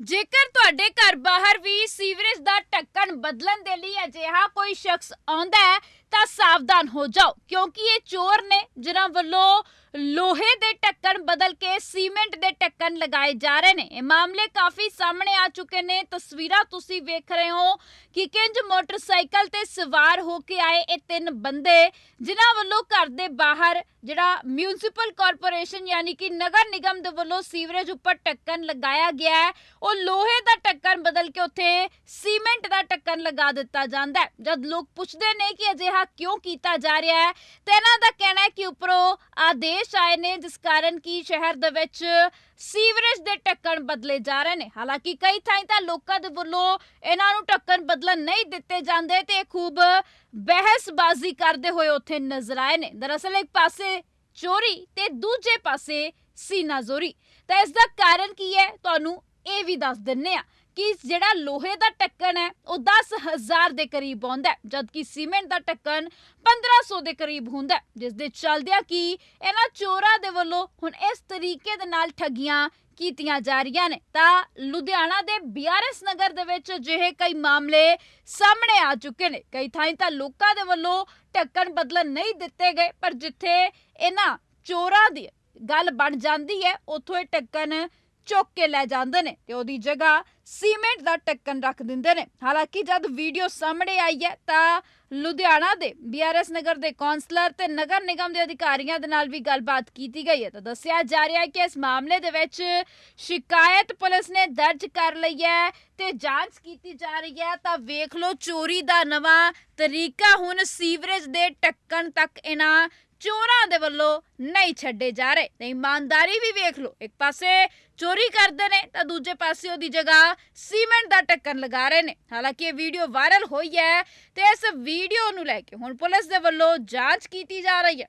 ਜੇਕਰ ਤੁਹਾਡੇ ਘਰ ਬਾਹਰ ਵੀ ਸੀਵਰੇਜ ਦਾ ਢੱਕਣ ਬਦਲਣ ਦੇ ਲਈ ਅਜਿਹਾ ਕੋਈ ਸ਼ਖਸ ਆਉਂਦਾ ਹੈ ਤਾਂ ਸਾਵਧਾਨ ਹੋ ਜਾਓ, ਕਿਉਂਕਿ ਇਹ ਚੋਰ ਨੇ ਜਿਨ੍ਹਾਂ ਵੱਲੋਂ ਲੋਹੇ ਦੇ ਢੱਕਣ ਬਦਲ ਕੇ ਸੀਮੈਂਟ ਦੇ ਢੱਕਣ ਲਗਾਏ ਜਾ ਰਹੇ ਨੇ। ਇਹ ਮਾਮਲੇ ਕਾਫੀ ਸਾਹਮਣੇ ਆ ਚੁੱਕੇ ਨੇ। ਤਸਵੀਰਾਂ ਤੁਸੀਂ ਵੇਖ ਰਹੇ ਹੋ ਕਿ ਕਿੰਜ ਮੋਟਰਸਾਈਕਲ ਤੇ ਸਵਾਰ ਹੋ ਕੇ ਆਏ ਇਹ ਤਿੰਨ ਬੰਦੇ, ਜਿਨ੍ਹਾਂ ਵੱਲੋਂ ਘਰ ਦੇ ਬਾਹਰ ਜਿਹੜਾ ਮਿਊਨਿਸਪਲ ਕਾਰਪੋਰੇਸ਼ਨ ਯਾਨੀ ਕਿ ਨਗਰ ਨਿਗਮ ਦੇ ਵੱਲੋਂ ਸੀਵਰੇਜ ਉੱਪਰ ਢੱਕਣ ਲਗਾਇਆ ਗਿਆ ਹੈ। ਉਹ ਲੋਹੇ ਦਾ ਢੱਕਣ ਬਦਲ ਕੇ ਉੱਥੇ ਸੀਮੈਂਟ ਦਾ ਢੱਕਣ ਲਗਾ ਦਿੱਤਾ ਜਾਂਦਾ ਹੈ। ਜਦ ਲੋਕ ਪੁੱਛਦੇ ਨੇ ਕਿ ਅਜਿਹਾ ਕਿਉਂ ਕੀਤਾ ਜਾ ਰਿਹਾ ਹੈ? ਤੇ ਇਹਨਾਂ ਦਾ ਕਹਿਣਾ ਹੈ ਕਿ ਉੱਪਰੋਂ ਆਦੇਸ਼ ਆਏ ਨੇ, ਜਿਸ ਕਾਰਨ ਕਿ ਸ਼ਹਿਰ ਦੇ ਵਿੱਚ ਸੀਵਰੇਜ ਦੇ ਢੱਕਣ ਬਦਲੇ ਜਾ ਰਹੇ ਨੇ। ਹਾਲਾਂਕਿ ਕਈ ਥਾਈਂ ਤਾਂ ਲੋਕਾਂ ਦੇ ਵੱਲੋਂ ਇਹਨਾਂ ਨੂੰ ਢੱਕਣ ਬਦਲਣ ਨਹੀਂ ਦਿੱਤੇ ਜਾਂਦੇ ਤੇ ਖੂਬ ਬਹਿਸਬਾਜ਼ੀ ਕਰਦੇ ਹੋਏ ਉੱਥੇ ਨਜ਼ਰ ਆਏ ਨੇ। ਦਰਅਸਲ ਇੱਕ ਪਾਸੇ ਚੋਰੀ ਤੇ ਦੂਜੇ ਪਾਸੇ ਸੀਨਾਜ਼ੋਰੀ। ਤਾਂ ਇਸ ਦਾ ਕਾਰਨ ਕੀ ਹੈ? ਤੁਹਾਨੂੰ ਇਹ ਵੀ ਦੱਸ ਦਿੰਨੇ ਆ ਕਿ ਜਿਹੜਾ ਲੋਹੇ ਦਾ ਢੱਕਣ ਹੈ, ਉਹ 10000 ਦੇ ਕਰੀਬ ਆਉਂਦਾ ਹੈ, ਜਦਕਿ ਸੀਮੈਂਟ ਦਾ ਢੱਕਣ 1500 ਦੇ ਕਰੀਬ ਹੁੰਦਾ ਜਿਸ ਦੇ ਚੱਲਦਿਆਂ ਕਿ ਇਹਨਾਂ ਚੋਰਾਂ ਦੇ ਵੱਲੋਂ ਹੁਣ ਇਸ ਤਰੀਕੇ ਦੇ ਨਾਲ ਠੱਗੀਆਂ ਕੀਤੀਆਂ ਜਾ ਰਹੀਆਂ ਨੇ। ਤਾਂ ਲੁਧਿਆਣਾ ਦੇ ਬੀਆਰਐਸ ਨਗਰ ਦੇ ਵਿੱਚ ਅਜਿਹੇ ਕਈ ਮਾਮਲੇ ਸਾਹਮਣੇ ਆ ਚੁੱਕੇ ਨੇ। ਕਈ ਥਾਈਂ ਤਾਂ ਲੋਕਾਂ ਦੇ ਵੱਲੋਂ ਢੱਕਣ ਬਦਲਣ ਨਹੀਂ ਦਿੱਤੇ ਗਏ, ਪਰ ਜਿੱਥੇ ਇਹਨਾਂ ਚੋਰਾਂ ਦੀ ਗੱਲ ਬਣ ਜਾਂਦੀ ਹੈ, ਉੱਥੋਂ ਇਹ ਢੱਕਣ ਚੁੱਕ ਕੇ ਲੈ ਜਾਂਦੇ ਨੇ ਤੇ ਉਹਦੀ ਜਗ੍ਹਾ ਸੀਮੈਂਟ ਦਾ ਟੱਕਣ ਰੱਖ ਦਿੰਦੇ ਨੇ। ਹਾਲਾਂਕਿ ਜਦ ਵੀਡੀਓ ਸਾਹਮਣੇ ਆਈ ਹੈ ਤਾਂ ਲੁਧਿਆਣਾ ਦੇ ਬੀਆਰਐਸ ਨਗਰ ਦੇ ਕਾਉਂਸਲਰ ਤੇ ਨਗਰ ਨਿਗਮ ਦੇ ਅਧਿਕਾਰੀਆਂ ਦੇ ਨਾਲ ਵੀ ਗੱਲਬਾਤ ਕੀਤੀ ਗਈ ਹੈ ਤਾਂ ਦੱਸਿਆ ਜਾ ਰਿਹਾ ਹੈ ਕਿ ਇਸ ਮਾਮਲੇ ਦੇ ਵਿੱਚ ਸ਼ਿਕਾਇਤ ਪੁਲਿਸ ਨੇ ਦਰਜ ਕਰ ਲਈ ਹੈ ਤੇ ਜਾਂਚ ਕੀਤੀ ਜਾ ਰਹੀ ਹੈ। ਤਾਂ ਵੇਖ ਲਓ, ਚੋਰੀ ਦਾ ਨਵਾਂ ਤਰੀਕਾ ਹੁਣ ਸੀਵਰੇਜ ਦੇ ਢੱਕਣ ਤੱਕ ਇਹਨਾਂ ਚੋਰਾਂ ਦੇ ਵੱਲੋਂ ਨਹੀਂ ਛੱਡੇ ਜਾ ਰਹੇ। ਤੇ ਇਮਾਨਦਾਰੀ ਵੀ ਵੇਖ ਲਓ, ਇੱਕ ਪਾਸੇ ਚੋਰੀ ਕਰਦੇ ਨੇ, ਤਾਂ ਦੂਜੇ ਪਾਸੇ ਉਹਦੀ ਜਗ੍ਹਾ ਸੀਮੈਂਟ ਦਾ ਟੱਕਰ ਲਗਾ ਰਹੇ ਨੇ। ਹਾਲਾਂਕਿ ਇਹ ਵੀਡੀਓ ਵਾਇਰਲ ਹੋਈ ਹੈ ਤੇ ਇਸ ਵੀਡੀਓ ਨੂੰ ਲੈ ਕੇ ਹੁਣ ਪੁਲਿਸ ਦੇ ਵੱਲੋਂ ਜਾਂਚ ਕੀਤੀ ਜਾ ਰਹੀ ਹੈ।